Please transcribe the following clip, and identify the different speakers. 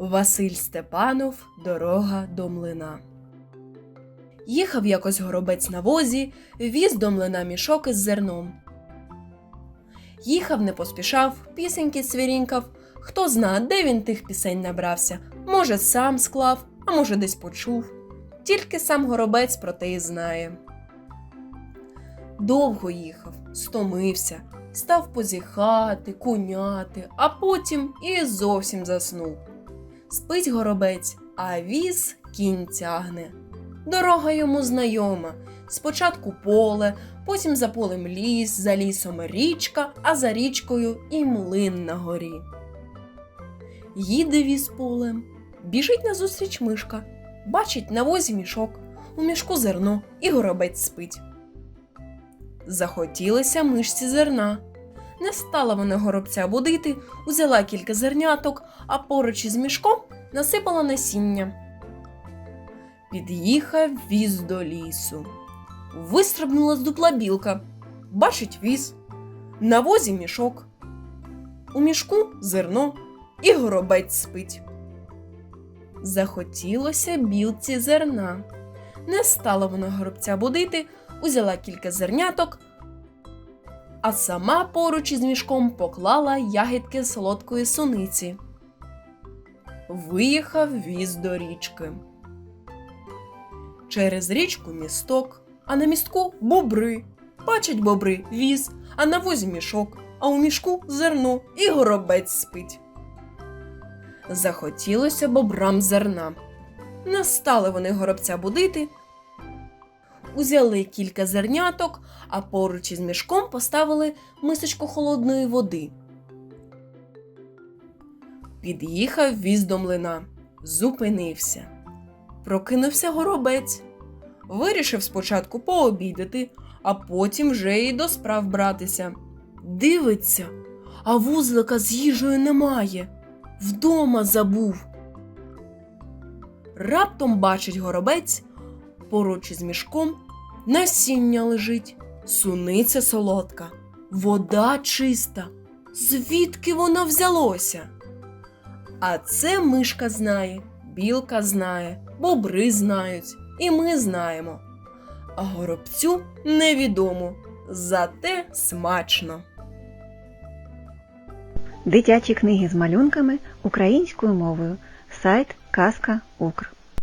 Speaker 1: Василь Степанов Дорога до млина. Їхав якось горобець на возі, віз до млина мішок із зерном. Їхав, не поспішав, пісеньки свірінькав. Хто зна, де він тих пісень набрався. Може, сам склав, а може, десь почув. Тільки сам горобець про те й знає. Довго їхав, стомився, став позіхати, куняти, а потім і зовсім заснув. Спить горобець, а віз кінь тягне. Дорога йому знайома. Спочатку поле, потім за полем ліс, за лісом річка, а за річкою і млин на горі. Їде віз полем, біжить назустріч мишка, бачить на возі мішок, у мішку зерно і горобець спить. Захотілося мишці зерна. Не стала вона горобця будити, узяла кілька зерняток, а поруч із мішком насипала насіння. Під'їхав віз до лісу. Вистрибнула з дупла білка. Бачить віз. На возі мішок. У мішку зерно і горобець спить. Захотілося білці зерна. Не стала вона горобця будити, узяла кілька зерняток, а сама поруч із мішком поклала ягідки солодкої суниці. Виїхав віз до річки. Через річку місток, а на містку бобри. Бачать бобри віз, а на возі мішок, а у мішку зерно і горобець спить. Захотілося бобрам зерна. Не стали вони горобця будити. Узяли кілька зерняток, а поруч із мішком поставили мисочку холодної води. Під'їхав віз до млина, зупинився. Прокинувся горобець. Вирішив спочатку пообідати, а потім вже й до справ братися. Дивиться, а вузлика з їжею немає. Вдома забув. Раптом бачить горобець, поруч із мішком насіння лежить, суниця солодка, вода чиста. Звідки воно взялося? А це мишка знає, білка знає, бобри знають, і ми знаємо. А горобцю невідомо, зате смачно.
Speaker 2: Дитячі книги з малюнками українською мовою. Сайт Казка Укр.